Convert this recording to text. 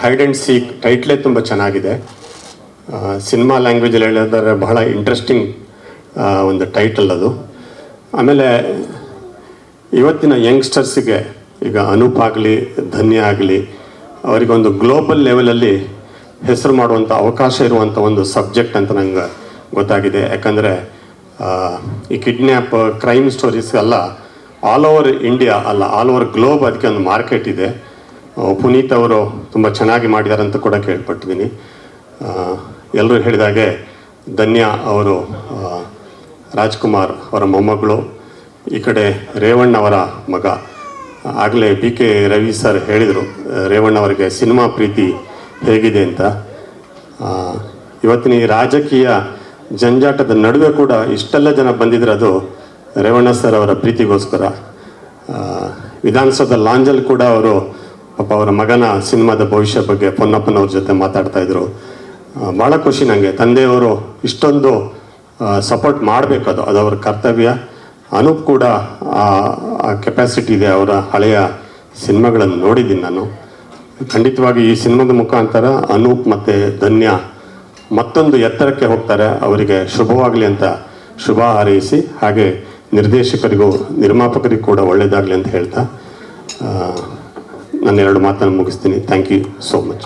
Hide and seek ಟೈಟ್ಲೇ ತುಂಬ ಚೆನ್ನಾಗಿದೆ. Cinema ಲ್ಯಾಂಗ್ವೇಜಲ್ಲಿ ಹೇಳಿದರೆ ಬಹಳ ಇಂಟ್ರೆಸ್ಟಿಂಗ್ ಒಂದು ಟೈಟಲ್ ಅದು. ಆಮೇಲೆ ಇವತ್ತಿನ ಯಂಗ್ಸ್ಟರ್ಸಿಗೆ ಈಗ ಅನೂಪ್ ಆಗಲಿ, ಧನ್ಯ ಆಗಲಿ, ಅವರಿಗೊಂದು ಗ್ಲೋಬಲ್ ಲೆವೆಲಲ್ಲಿ ಹೆಸರು ಮಾಡುವಂಥ ಅವಕಾಶ ಇರುವಂಥ ಒಂದು ಸಬ್ಜೆಕ್ಟ್ ಅಂತ ನಂಗೆ ಗೊತ್ತಾಗಿದೆ. ಯಾಕಂದರೆ ಈ ಕಿಡ್ನ್ಯಾಪ್ ಕ್ರೈಮ್ ಸ್ಟೋರೀಸ್ ಎಲ್ಲ ಆಲ್ ಓವರ್ ಇಂಡಿಯಾ ಅಲ್ಲ ಆಲ್ ಓವರ್ ಗ್ಲೋಬ್ ಅದಕ್ಕೆ ಒಂದು ಮಾರ್ಕೆಟ್ ಇದೆ. ಪುನೀತ್ ಅವರು ತುಂಬ ಚೆನ್ನಾಗಿ ಮಾಡಿದ್ದಾರೆ ಅಂತ ಕೂಡ ಕೇಳ್ಪಟ್ಟಿದ್ದೀನಿ. ಎಲ್ಲರೂ ಹೇಳಿದಾಗೆ ಧನ್ಯ ಅವರು ರಾಜ್ಕುಮಾರ್ ಅವರ ಮೊಮ್ಮಗಳು, ಈ ಕಡೆ ರೇವಣ್ಣ ಅವರ ಮಗ. ಆಗಲೇ ಬಿ ಕೆ ರವಿ ಸರ್ ಹೇಳಿದರು, ರೇವಣ್ಣ ಅವರಿಗೆ ಸಿನಿಮಾ ಪ್ರೀತಿ ಹೇಗಿದೆ ಅಂತ. ಇವತ್ತಿನ ಈ ರಾಜಕೀಯ ಜಂಜಾಟದ ನಡುವೆ ಕೂಡ ಇಷ್ಟೆಲ್ಲ ಜನ ಬಂದಿದ್ರೆ ಅದು ರೇವಣ್ಣ ಸರ್ ಅವರ ಪ್ರೀತಿಗೋಸ್ಕರ. ವಿಧಾನಸೌಧ ಲಾಂಜಲ್ಲಿ ಕೂಡ ಅವರು ಪಾಪ ಅವರ ಮಗನ ಸಿನಿಮಾದ ಭವಿಷ್ಯ ಬಗ್ಗೆ ಪೊನ್ನಪ್ಪನವ್ರ ಜೊತೆ ಮಾತಾಡ್ತಾ ಇದ್ರು. ಭಾಳ ಖುಷಿ ನನಗೆ ತಂದೆಯವರು ಇಷ್ಟೊಂದು ಸಪೋರ್ಟ್ ಮಾಡಬೇಕು ಅದು. ಅದು ಅವರ ಕರ್ತವ್ಯ. ಅನೂಪ್ ಕೂಡ, ಆ ಕೆಪಾಸಿಟಿ ಇದೆ ಅವರ ಹಳೆಯ ಸಿನಿಮಾಗಳನ್ನು ನೋಡಿದ್ದೀನಿ ನಾನು. ಖಂಡಿತವಾಗಿ ಈ ಸಿನಿಮಾದ ಮುಖಾಂತರ ಅನೂಪ್ ಮತ್ತು ಧನ್ಯ ಮತ್ತೊಂದು ಎತ್ತರಕ್ಕೆ ಹೋಗ್ತಾರೆ. ಅವರಿಗೆ ಶುಭವಾಗಲಿ ಅಂತ ಶುಭ ಹಾರೈಸಿ, ಹಾಗೆ ನಿರ್ದೇಶಕರಿಗೂ ನಿರ್ಮಾಪಕರಿಗೂ ಕೂಡ ಒಳ್ಳೆಯದಾಗಲಿ ಅಂತ ಹೇಳ್ತಾ ಆ, ನನ್ನ ಎರಡು ಮಾತನ್ನು ಮುಗಿಸ್ತೀನಿ. Thank you so much